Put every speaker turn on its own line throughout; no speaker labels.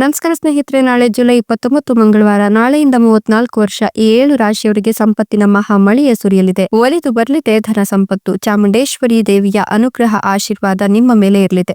ನಮಸ್ಕಾರ ಸ್ನೇಹಿತರೆ, ನಾಳೆ ಜುಲೈ ಇಪ್ಪತ್ತೊಂಬತ್ತು ಮಂಗಳವಾರ, ನಾಳೆಯಿಂದ ಮೂವತ್ನಾಲ್ಕು ವರ್ಷ ಈ ಏಳು ರಾಶಿಯವರಿಗೆ ಸಂಪತ್ತಿನ ಮಹಾ ಮಳೆಯ ಸುರಿಯಲಿದೆ ಒಲಿದು ಬರಲಿದೆ ಧನ ಸಂಪತ್ತು. ಚಾಮುಂಡೇಶ್ವರಿ ದೇವಿಯ ಅನುಗ್ರಹ, ಆಶೀರ್ವಾದ ನಿಮ್ಮ ಮೇಲೆ ಇರಲಿದೆ.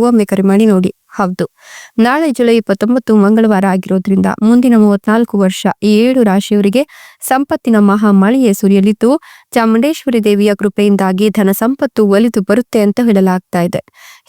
ಒಮ್ಮೆ ಕರೆ ಮಾಡಿ ನೋಡಿ. ಹೌದು. ನಾಳೆ ಜುಲೈ ಇಪ್ಪತ್ತೊಂಬತ್ತು ಮಂಗಳವಾರ ಆಗಿರೋದ್ರಿಂದ ಮುಂದಿನ ಮೂವತ್ನಾಲ್ಕು ವರ್ಷ ಈ ಏಳು ರಾಶಿಯವರಿಗೆ ಸಂಪತ್ತಿನ ಮಹಾ ಮಳೆಯೇ ಸುರಿಯಲಿದ್ದು ಚಾಮುಂಡೇಶ್ವರಿ ದೇವಿಯ ಕೃಪೆಯಿಂದಾಗಿ ಧನ ಸಂಪತ್ತು ಒಲಿದು ಬರುತ್ತೆ ಅಂತ ಹೇಳಲಾಗ್ತಾ ಇದೆ.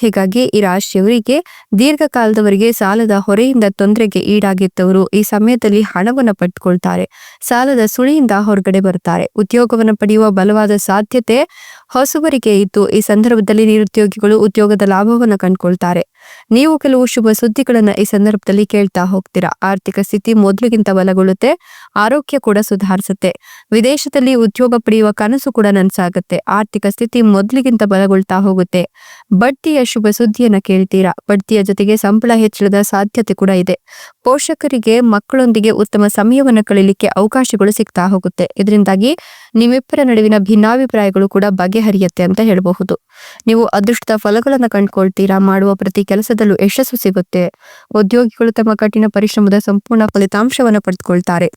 ಹೀಗಾಗಿ ಈ ರಾಶಿಯವರಿಗೆ ದೀರ್ಘಕಾಲದವರೆಗೆ ಸಾಲದ ಹೊರೆಯಿಂದ ತೊಂದರೆಗೆ ಈಡಾಗಿದ್ದವರು ಈ ಸಮಯದಲ್ಲಿ ಹಣವನ್ನು ಪಡೆದುಕೊಳ್ತಾರೆ ಸಾಲದ ಸುಳಿಯಿಂದ ಹೊರಗಡೆ ಬರುತ್ತಾರೆ ಉದ್ಯೋಗವನ್ನು ಪಡೆಯುವ ಬಲವಾದ ಸಾಧ್ಯತೆ ಹೊಸಬರಿಗೆ ಇದ್ದು ಈ ಸಂದರ್ಭದಲ್ಲಿ ನಿರುದ್ಯೋಗಿಗಳು ಉದ್ಯೋಗದ ಲಾಭವನ್ನು ಕಂಡುಕೊಳ್ತಾರೆ. ನೀವು ಕೆಲವು ಶುಭ ಸುದ್ದಿಗಳನ್ನ ಈ ಸಂದರ್ಭದಲ್ಲಿ ಕೇಳ್ತಾ ಹೋಗ್ತೀರಾ. ಆರ್ಥಿಕ ಸ್ಥಿತಿ ಮೊದಲಿಗಿಂತ ಬಲಗೊಳ್ಳುತ್ತೆ. ಆರೋಗ್ಯ ಕೂಡ ಸುಧಾರಿಸುತ್ತೆ. ವಿದೇಶದಲ್ಲಿ ಉದ್ಯೋಗ ಪಡೆಯುವ ಕನಸು ಕೂಡ ನನ್ಸಾಗುತ್ತೆ. ಆರ್ಥಿಕ ಸ್ಥಿತಿ ಮೊದಲಿಗಿಂತ ಬಲಗೊಳ್ತಾ ಹೋಗುತ್ತೆ. ಬಡ್ತಿಯ ಶುಭ ಸುದ್ದಿಯನ್ನ ಕೇಳ್ತೀರಾ? ಬಡ್ತಿಯ ಜೊತೆಗೆ ಸಂಬಳ ಹೆಚ್ಚಳದ ಸಾಧ್ಯತೆ ಕೂಡ ಇದೆ. ಪೋಷಕರಿಗೆ, ಮಕ್ಕಳೊಂದಿಗೆ ಉತ್ತಮ ಸಮಯವನ್ನು ಕಳೀಲಿಕ್ಕೆ ಅವಕಾಶಗಳು ಸಿಗ್ತಾ ಹೋಗುತ್ತೆ. ಇದರಿಂದಾಗಿ ನಿಮ್ಮಿಬ್ಬರ ನಡುವಿನ ಭಿನ್ನಾಭಿಪ್ರಾಯಗಳು ಕೂಡ ಬಗೆಹರಿಯುತ್ತೆ ಅಂತ ಹೇಳಬಹುದು. ನೀವು ಅದೃಷ್ಟದ ಫಲಗಳನ್ನ ಕಂಡುಕೊಳ್ತೀರಾ? ಮಾಡುವ ಪ್ರತಿ ಕೆಲಸದಲ್ಲೂ ಯಶಸ್ಸು ಸಿಗುತ್ತೆ. ಉದ್ಯೋಗಿಗಳು ತಮ್ಮ ಕಠಿಣ ಪರಿಶ್ರಮದ ಸಂಪೂರ್ಣ ಫಲಿತಾಂಶವನ್ನು ಪಡೆದುಕೊಳ್ತಾರೆ.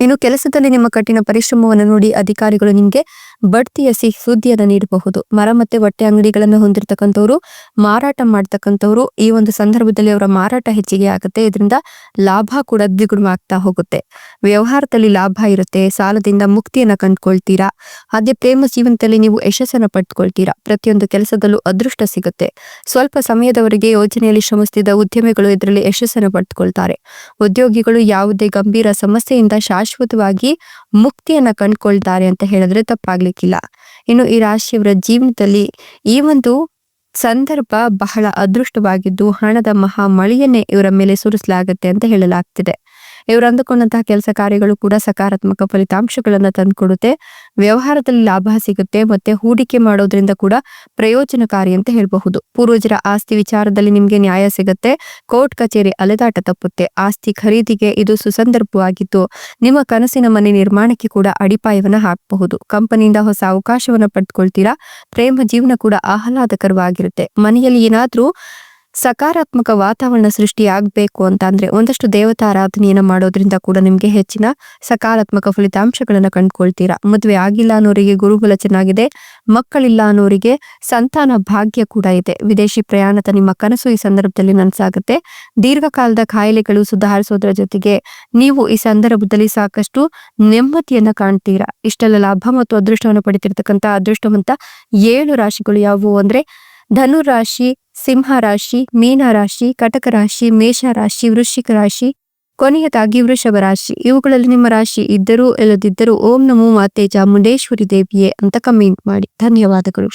ಇನ್ನು ಕೆಲಸದಲ್ಲಿ ನಿಮ್ಮ ಕಠಿಣ ಪರಿಶ್ರಮವನ್ನು ನೋಡಿ ಅಧಿಕಾರಿಗಳು ನಿಮಗೆ ಬಡ್ತಿಯ ಸಿಹಿ ಸುದ್ದಿಯನ್ನು ನೀಡಬಹುದು. ಮರ ಮತ್ತೆ ಬಟ್ಟೆ ಅಂಗಡಿಗಳನ್ನು ಹೊಂದಿರತಕ್ಕಂಥವ್ರು, ಮಾರಾಟ ಮಾಡ್ತಕ್ಕಂಥವ್ರು ಈ ಒಂದು ಸಂದರ್ಭದಲ್ಲಿ ಅವರ ಮಾರಾಟ ಹೆಚ್ಚಿಗೆ ಆಗುತ್ತೆ. ಇದರಿಂದ ಲಾಭ ಕೂಡ ದ್ವಿಗುಣ ಆಗ್ತಾ ಹೋಗುತ್ತೆ. ವ್ಯವಹಾರದಲ್ಲಿ ಲಾಭ ಇರುತ್ತೆ. ಸಾಲದಿಂದ ಮುಕ್ತಿಯನ್ನ ಕಂಡುಕೊಳ್ತೀರಾ? ಅದೇ ಪ್ರೇಮ ಜೀವನದಲ್ಲಿ ನೀವು ಯಶಸ್ಸನ್ನ ಪಡ್ಕೊಳ್ತೀರಾ? ಪ್ರತಿಯೊಂದು ಕೆಲಸದಲ್ಲೂ ಅದೃಷ್ಟ ಸಿಗುತ್ತೆ. ಸ್ವಲ್ಪ ಸಮಯದವರೆಗೆ ಯೋಜನೆಯಲ್ಲಿ ಶ್ರಮಿಸಿದ ಉದ್ಯಮಿಗಳು ಇದರಲ್ಲಿ ಯಶಸ್ಸನ್ನು ಪಡೆದುಕೊಳ್ತಾರೆ ಉದ್ಯೋಗಿಗಳು ಯಾವುದೇ ಗಂಭೀರ ಸಮಸ್ಯೆಯಿಂದ ಶಾಶ್ವತವಾಗಿ ಮುಕ್ತಿಯನ್ನ ಕಂಡುಕೊಳ್ತಾರೆ ಅಂತ ಹೇಳಿದ್ರೆ ತಪ್ಪಾಗ್ಲಿಕ್ಕಿಲ್ಲ ಇನ್ನು ಈ ರಾಶಿಯವರ ಜೀವನದಲ್ಲಿ ಈ ಒಂದು ಸಂದರ್ಭ ಬಹಳ ಅದೃಷ್ಟವಾಗಿದ್ದು ಹಣದ ಮಹಾ ಮಳೆಯನ್ನೇ ಇವರ ಮೇಲೆ ಸುರಿಸಲಾಗುತ್ತೆ ಅಂತ ಹೇಳಲಾಗ್ತಿದೆ. ಇವರು ಅಂದುಕೊಂಡಂತಹ ಕೆಲಸ ಕಾರ್ಯಗಳು ಕೂಡ ಸಕಾರಾತ್ಮಕ ಫಲಿತಾಂಶಗಳನ್ನ ತಂದುಕೊಡುತ್ತೆ. ವ್ಯವಹಾರದಲ್ಲಿ ಲಾಭ ಸಿಗುತ್ತೆ, ಮತ್ತೆ ಹೂಡಿಕೆ ಮಾಡೋದ್ರಿಂದ ಕೂಡ ಪ್ರಯೋಜನಕಾರಿ ಅಂತ ಹೇಳಬಹುದು. ಪೂರ್ವಜರ ಆಸ್ತಿ ವಿಚಾರದಲ್ಲಿ ನಿಮ್ಗೆ ನ್ಯಾಯ ಸಿಗುತ್ತೆ, ಕೋರ್ಟ್ ಕಚೇರಿ ಅಲೆದಾಟ ತಪ್ಪುತ್ತೆ, ಆಸ್ತಿ ಖರೀದಿಗೆ ಇದು ಸುಸಂದರ್ಭವಾಗಿದ್ದು, ನಿಮ್ಮ ಕನಸಿನ ಮನೆ ನಿರ್ಮಾಣಕ್ಕೆ ಕೂಡ ಅಡಿಪಾಯವನ್ನ ಹಾಕಬಹುದು. ಕಂಪನಿಯಿಂದ ಹೊಸ ಅವಕಾಶವನ್ನ ಪಡೆದುಕೊಳ್ತೀರಾ ಪ್ರೇಮ ಜೀವನ ಕೂಡ ಆಹ್ಲಾದಕರವಾಗಿರುತ್ತೆ. ಮನೆಯಲ್ಲಿ ಏನಾದ್ರೂ ಸಕಾರಾತ್ಮಕ ವಾತಾವರಣ ಸೃಷ್ಟಿಯಾಗಬೇಕು ಅಂತ ಅಂದ್ರೆ ಒಂದಷ್ಟು ದೇವತಾರಾಧನೆಯನ್ನು ಮಾಡೋದ್ರಿಂದ ಕೂಡ ನಿಮಗೆ ಹೆಚ್ಚಿನ ಸಕಾರಾತ್ಮಕ ಫಲಿತಾಂಶಗಳನ್ನು ಕಂಡುಕೊಳ್ತೀರಾ. ಮದುವೆ ಆಗಿಲ್ಲ ಅನ್ನೋರಿಗೆ ಗುರುಗಳ ಚೆನ್ನಾಗಿದೆ, ಮಕ್ಕಳಿಲ್ಲ ಅನ್ನೋರಿಗೆ ಸಂತಾನ ಭಾಗ್ಯ ಕೂಡ ಇದೆ. ವಿದೇಶಿ ಪ್ರಯಾಣದ ನಿಮ್ಮ ಕನಸು ಈ ಸಂದರ್ಭದಲ್ಲಿ ನನಸಾಗುತ್ತೆ. ದೀರ್ಘಕಾಲದ ಕಾಯಿಲೆಗಳು ಸುಧಾರಿಸೋದ್ರ ಜೊತೆಗೆ ನೀವು ಈ ಸಂದರ್ಭದಲ್ಲಿ ಸಾಕಷ್ಟು ನೆಮ್ಮದಿಯನ್ನು ಕಾಣ್ತೀರಾ. ಇಷ್ಟೆಲ್ಲ ಲಾಭ ಮತ್ತು ಅದೃಷ್ಟವನ್ನು ಪಡಿತಿರ್ತಕ್ಕಂಥ ಅದೃಷ್ಟವಂತ ಏಳು ರಾಶಿಗಳು ಯಾವುವು ಅಂದ್ರೆ ಧನು ರಾಶಿ ಸಿಂಹ ರಾಶಿ, ಮೀನ ರಾಶಿ, ಕಟಕ ರಾಶಿ, ಮೇಷ ರಾಶಿ, ವೃಶ್ಚಿಕ ರಾಶಿ, ಕೊನೆಯದಾಗಿ ವೃಷಭ ರಾಶಿ. ಇವುಗಳಲ್ಲಿ ನಿಮ್ಮ ರಾಶಿ ಇದ್ದರೂ, ಇಲ್ಲದಿದ್ದರೂ ಓಂ ನಮೋ ಮಾತೆ ಚಾಮುಂಡೇಶ್ವರಿ ದೇವಿಯೇ ಅಂತ ಕಮೆಂಟ್ ಮಾಡಿ. ಧನ್ಯವಾದಗಳು.